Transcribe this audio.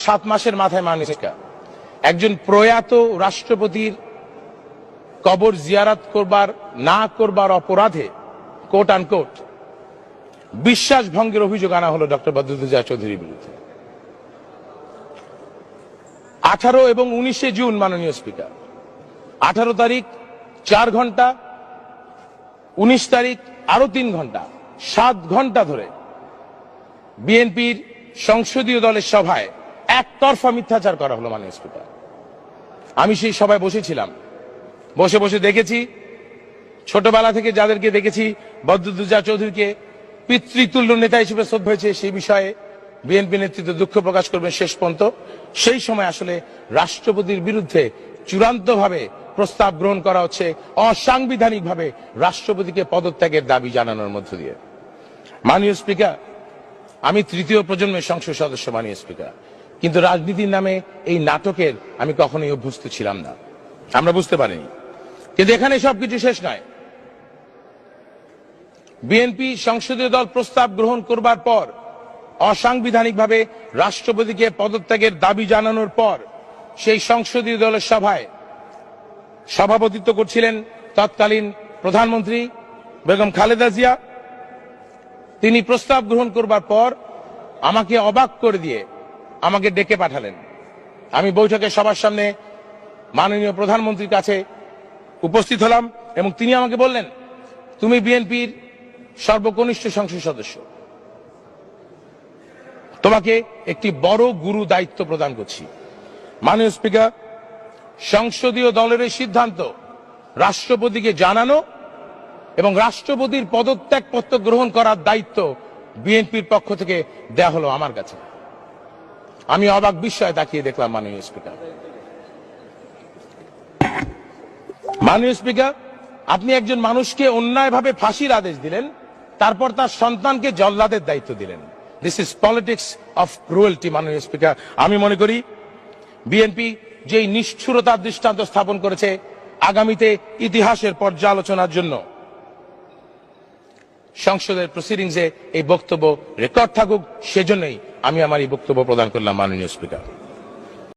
সাত মাসের মাথায় মানিকা একজন প্রয়াত রাষ্ট্রপতির কবর জিয়ারাত করবার, না করবার অপরাধে কোট আনকোট বিশ্বাস ভঙ্গের অভিযোগ আনা হলো ডক্টর বদরুদ্দোজা চৌধুরীর বিরুদ্ধে। আঠারো এবং উনিশে জুন মাননীয় স্পিকার। আঠারো তারিখ, চার ঘণ্টা, উনিশ তারিখ আরও তিন ঘণ্টা, সাত ঘণ্টা ধরে বিএনপির সংসদীয় দলের সভায় একতরফা মিথ্যাচার করা হলো মাননীয় স্পিকার। আমি সেই সবাই বসেছিলাম। বসে বসে দেখেছি, ছোটবেলা থেকে যাদেরকে দেখেছি, বদরুদ্দোজা চৌধুরীকে পিতৃতুল্য নেতা হিসেবে শ্রদ্ধা হয়েছে সেই বিষয়ে বিএনপি নেতৃত্ব দুঃখ প্রকাশ করবেন শেষ পর্যন্ত। সেই সময় আসলে রাষ্ট্রপতির বিরুদ্ধে চূড়ান্তভাবে প্রস্তাব গ্রহণ করা হচ্ছে, অসাংবিধানিকভাবে রাষ্ট্রপতিকে পদত্যাগের দাবি জানানোর মধ্য দিয়ে। মাননীয় স্পিকার, আমি তৃতীয় প্রজন্মের সংসদ সদস্য, মাননীয় স্পিকার। কিন্তু রাজনীতির নামে এই নাটকের আমি কখনোই অভ্যস্ত ছিলাম না। আমরা বুঝতে পারিনি। কিন্তু এখানে সবকিছু শেষ নয়। বিএনপি সংসদীয় দল প্রস্তাব গ্রহণ করবার পর, অসাংবিধানিকভাবে রাষ্ট্রপতিকে পদত্যাগের দাবি জানানোর পর, সেই সংসদীয় দলের সভায় সভাপতিত্ব করছিলেন তৎকালীন প্রধানমন্ত্রী বেগম খালেদা জিয়া। তিনি প্রস্তাব গ্রহণ করবার পর আমাকে অবাক করে দিয়ে আমাকে ডেকে পাঠালেন। আমি বৈঠকে সবার সামনে মাননীয় প্রধানমন্ত্রীর কাছে উপস্থিত হলাম এবং তিনি আমাকে বললেন, তুমি বিএনপির সর্বকনিষ্ঠ সংসদ সদস্য। তোমাকে একটি বড় গুরু দায়িত্ব প্রদান করছি। মাননীয় স্পিকার, সংসদীয় দলের এই সিদ্ধান্ত রাষ্ট্রপতিকে জানানো এবং রাষ্ট্রপতির পদত্যাগপত্র গ্রহণ করার দায়িত্ব বিএনপির পক্ষ থেকে দেয়া হলো আমার কাছে। আমি অবাক বিস্ময়ে তাকিয়ে দেখলাম মাননীয় স্পিকার। মাননীয় স্পিকার, আপনি একজন মানুষকে অন্যায়ভাবে ফাঁসির আদেশ দিলেন, তারপর তার সন্তানকে জল্লাদের দায়িত্ব দিলেন। This is politics of cruelty মাননীয় স্পিকার। আমি মনে করি বিএনপি যেই নিষ্ঠুরতার দৃষ্টান্ত স্থাপন করেছে আগামীতে ইতিহাসের পর্যালোচনার জন্য, সংসদের প্রসিডিংসে এই বক্তব্য রেকর্ড থাকুক, সেজন্যই আমি আমার এই বক্তব্য প্রদান করলাম মাননীয় স্পিকার।